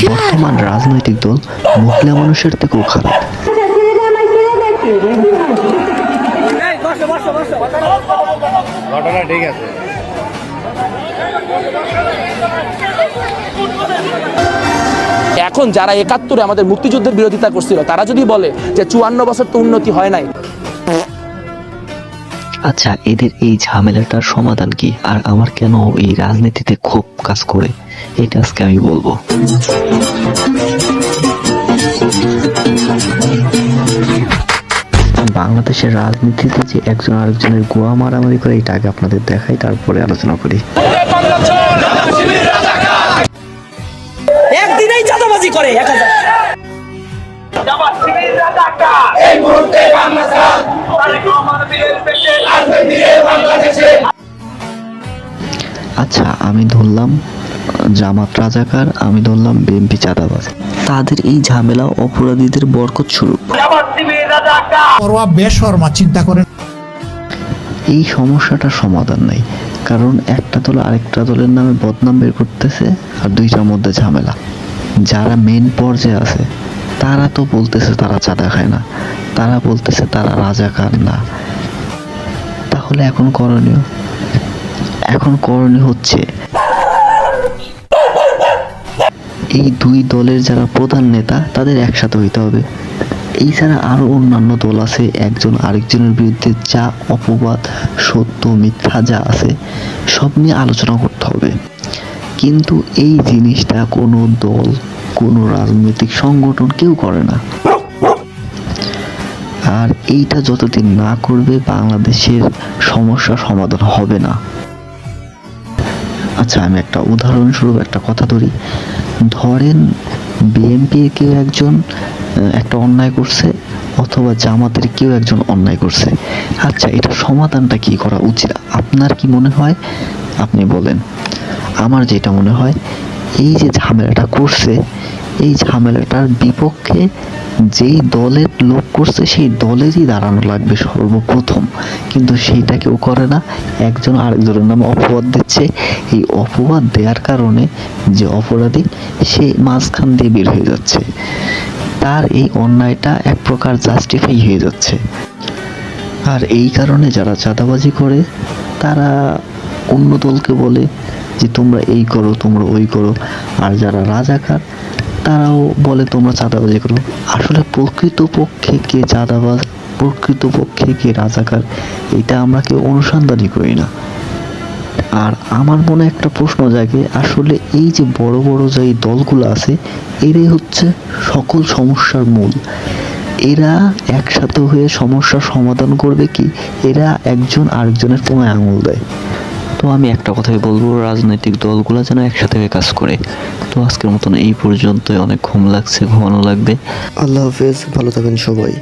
বর্তমান রাজনৈতিক দল মহিলা মানুষের থেকেও খারাপ। ঘটনা ঠিক আছে। এখন যারা একাত্তরে আমাদের মুক্তিযুদ্ধের বিরোধিতা করছিল তারা যদি বলে যে চুয়ান্ন বছর তো উন্নতি হয় নাই আচ্ছা এদের এই ঝামেলাটার সমাধান কি? আর আমার কেন এই রাজনীতিতে খুব কাজ করে? এটা আজকে আমি বলব। বাংলাদেশের রাজনীতিতে যে একজন আরেকজনের গোয়া মারামারি করে এটা আগে আপনাদের দেখাই তারপরে আলোচনা করি। একদিনেই চাঁদাবাজি করে এক হাজার। আচ্ছা আমি ধরলাম জামাত রাজাকার আমি ধরলাম বিএনপি চাঁদাবাজ। তাদের এই ঝামেলা অপরাধীদের বরকত বেশর্মা চিন্তা করেন। এই সমস্যাটার সমাধান নাই কারণ একটা দল আরেকটা দলের নামে বদনাম বের করতেছে আর দুইটার মধ্যে ঝামেলা। যারা মেন পর্যায়ে আছে তারা তো বলতেছে তারা চাঁদা খায় না। তারা বলতেছে তারা রাজা রাজাকার না। তাহলে এখন করণীয়? এখন করণীয় হচ্ছে এই দুই দলের যারা প্রধান নেতা, তাদের একসাথে হইতে হবে। এই ছাড়া আরও অন্যান্য দল আছে, একজন আরেকজনের বিরুদ্ধে যা অপবাদ, সত্য, মিথ্যা যা আছে, সব নিয়ে আলোচনা করতে হবে। কিন্তু এই জিনিসটা কোনো দল কোনো রাজনৈতিক সংগঠন কেউ করে না। আর এইটা যতদিন না করবে, বাংলাদেশের সমস্যা সমাধান হবে না। আচ্ছা আমি একটা উদাহরণস্বরূপ একটা কথা ধরি। ধরেন, বিএনপির কেউ একজন একটা অন্যায় করছে, অথবা জামাতের কেউ একজন অন্যায় করছে। আচ্ছা এটা সমাধানটা কি করা উচিত? আপনার কি মনে হয়? আপনি বলেন। আমার যেটা মনে হয়, এই যে ঝামেলাটা করছে এই ঝামেলাটার বিপক্ষে যেই দলের লোক করছে, সেই দলেরই দাঁড়ানো লাগবে সর্বপ্রথম। কিন্তু সেইটা কেউ করে না। একজন আরেকজনের নামে অপবাদ দিচ্ছে। এই অপবাদ দেওয়ার কারণে যে অপরাধী, সে মাঝখান দিয়ে বের হয়ে যাচ্ছে। তার এই অন্যায়টা এক প্রকার জাস্টিফাই হয়ে যাচ্ছে। আর এই কারণে যারা চাঁদাবাজি করে, তারা অন্য দলকে বলে যে, তোমরা এই করো, তোমরা ওই করো। আর যারা রাজাকার তারাও বলে, তোমরা চাঁদাবাজি করো। আসলে প্রকৃতপক্ষে কে চাঁদাবাজ, প্রকৃতপক্ষে কে রাজাকার, এটা আমরা কেউ অনুসন্ধানই করি না। আর আমার মনে একটা প্রশ্ন জাগে, আসলে এই যে বড় বড় যে দলগুলো আছে, এরাই হচ্ছে সকল সমস্যার মূল। এরা একসাথে হয়ে সমস্যার সমাধান করবে কি? এরা একজন আরেকজনের কোনায় আঙুল দেয়। তো আমি একটা কথাই বলব, রাজনৈতিক দলগুলো যেন একসাথে হয়ে কাজ করে। তো আজকের মতন এই পর্যন্তই। অনেক ঘুম লাগছে, ঘুমানো লাগবে। আল্লাহ হাফেজ, ভালো থাকেন সবাই।